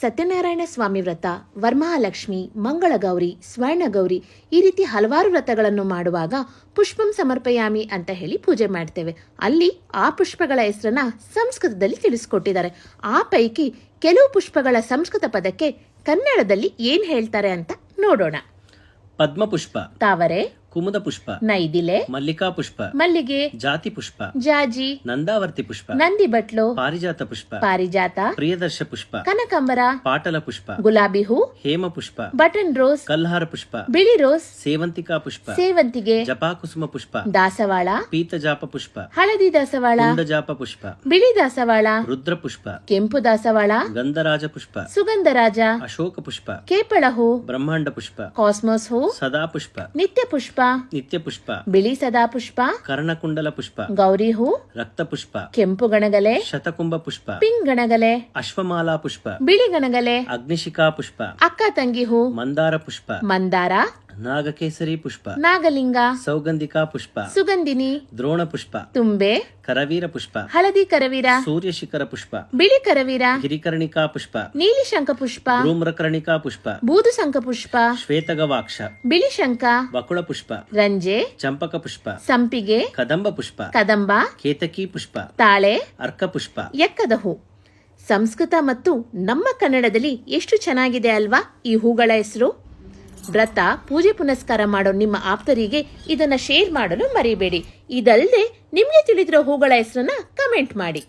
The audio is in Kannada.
ಸತ್ಯನಾರಾಯಣ ಸ್ವಾಮಿ ವ್ರತ ವರ್ಮಹಾಲಕ್ಷ್ಮಿ ಮಂಗಳಗೌರಿ ಸ್ವರ್ಣಗೌರಿ ಈ ರೀತಿ ಹಲವಾರು ವ್ರತಗಳನ್ನು ಮಾಡುವಾಗ ಪುಷ್ಪಂ ಸಮರ್ಪಯಾಮಿ ಅಂತ ಹೇಳಿ ಪೂಜೆ ಮಾಡ್ತೇವೆ. ಅಲ್ಲಿ ಆ ಪುಷ್ಪಗಳ ಹೆಸರನ್ನ ಸಂಸ್ಕೃತದಲ್ಲಿ ತಿಳಿಸ್ಕೊಟ್ಟಿದ್ದಾರೆ. ಆ ಪೈಕಿ ಕೆಲವು ಪುಷ್ಪಗಳ ಸಂಸ್ಕೃತ ಪದಕ್ಕೆ ಕನ್ನಡದಲ್ಲಿ ಏನ್ ಹೇಳ್ತಾರೆ ಅಂತ ನೋಡೋಣ. ಪದ್ಮಪುಷ್ಪ. ತಾವರೆ? ಕುಮುದ ಪುಷ್ಪ ನೈದಿಲೆ ಮಲ್ಲಿಕಾ ಪುಷ್ಪ ಮಲ್ಲಿಗೆ ಜಾತಿ ಪುಷ್ಪ ಜಾಜಿ ನಂದಾವರ್ತಿ ಪುಷ್ಪ ನಂದಿ ಬಟ್ಲು ಪಾರಿಜಾತ ಪುಷ್ಪ ಪಾರಿಜಾತ ಪ್ರಿಯದರ್ಶ ಪುಷ್ಪ ಕನಕಂಬರ ಪಾಟಲ ಪುಷ್ಪ ಗುಲಾಬಿ ಹೂ ಹೇಮ ಪುಷ್ಪ ಬಟನ್ ರೋಸ್ ಕಲ್ಹಾರ ಪುಷ್ಪ ಬಿಳಿ ರೋಸ್ ಸೇವಂತಿಕಾ ಪುಷ್ಪ ಸೇವಂತಿಗೆ ಜಪಾಕುಸುಮ ಪುಷ್ಪ ದಾಸವಾಳ ಪೀತಜಾಪ ಪುಷ್ಪ ಹಳದಿ ದಾಸವಾಳ ಜಾಪ ಪುಷ್ಪ ಬಿಳಿ ದಾಸವಾಳ ರುದ್ರ ಪುಷ್ಪ ಕೆಂಪು ದಾಸವಾಳ ಗಂಧರಾಜ ಪುಷ್ಪ ಸುಗಂಧರಾಜ ಅಶೋಕ ಪುಷ್ಪ ಕೇಪಳ ಹೂ ಬ್ರಹ್ಮಾಂಡ ಪುಷ್ಪ ಕಾಸ್ಮೋಸ್ ಹೂ ಸದಾ ಪುಷ್ಪ ನಿತ್ಯ ಪುಷ್ಪ ನಿತ್ಯ ಪುಷ್ಪ. ಬಿಳಿ ಸದಾ ಪುಷ್ಪ. ಕರ್ಣಕುಂಡಲ ಪುಷ್ಪ. ಗೌರಿ ಹೂ. ರಕ್ತ ಪುಷ್ಪ. ಕೆಂಪು ಗಣಗಲೆ. ಶತಕುಂಭ ಪುಷ್ಪ. ಪಿಂಗ್ ಗಣಗಲೆ. ಅಶ್ವಮಾಲಾ ಪುಷ್ಪ. ಬಿಳಿ ಗಣಗಲೆ. ಅಗ್ನಿಶಿಖಾ ಪುಷ್ಪ. ಅಕ್ಕ ತಂಗಿ ಹೂ. ಮಂದಾರ ಪುಷ್ಪ. ಮಂದಾರ. ನಾಗಕೇಸರಿ ಪುಷ್ಪ. ನಾಗಲಿಂಗ. ಸೌಗಂಧಿಕಾ ಪುಷ್ಪ. ಸುಗಂಧಿನಿ. ದ್ರೋಣ ಪುಷ್ಪ. ತುಂಬೆ. ಕರವೀರ ಪುಷ್ಪ. ಹಳದಿ ಕರವೀರ. ಸೂರ್ಯಶಿಖರ ಪುಷ್ಪ. ಬಿಳಿ ಕರವೀರ. ಗಿರಿಕರ್ಣಿಕಾ ಪುಷ್ಪ. ನೀಲಿ ಶಂಖ ಪುಷ್ಪ. ಧೂಮ್ರಕರ್ಣಿಕಾ ಪುಷ್ಪ. ಬೂದು ಶಂಕ ಪುಷ್ಪ. ಶ್ವೇತಗವಾಕ್ಷ. ಬಿಳಿ ಶಂಖ ವಕುಳ ಪುಷ್ಪ. ರಂಜೆ. ಚಂಪಕ ಪುಷ್ಪ. ಸಂಪಿಗೆ. ಕದಂಬ ಪುಷ್ಪ. ಕದಂಬ. ಕೇತಕಿ ಪುಷ್ಪ. ತಾಳೆ. ಅರ್ಕ ಪುಷ್ಪ. ಎಕ್ಕದ ಹೂ. ಸಂಸ್ಕೃತ ಮತ್ತು ನಮ್ಮ ಕನ್ನಡದಲ್ಲಿ ಎಷ್ಟು ಚೆನ್ನಾಗಿದೆ ಅಲ್ವಾ ಈ ಹೂಗಳ ಹೆಸರು? ವ್ರತ, ಪೂಜೆ ಪುನಸ್ಕಾರ ಮಾಡೋ ನಿಮ್ಮ ಆಪ್ತರಿಗೆ ಇದನ್ನ ಶೇರ್ ಮಾಡಲು ಮರಿಬೇಡಿ. ಇದಲ್ಲದೆ, ನಿಮಗೆ ತಿಳಿದಿರೋ ಹೂಗಳ ಹೆಸರನ್ನ ಕಮೆಂಟ್ ಮಾಡಿ.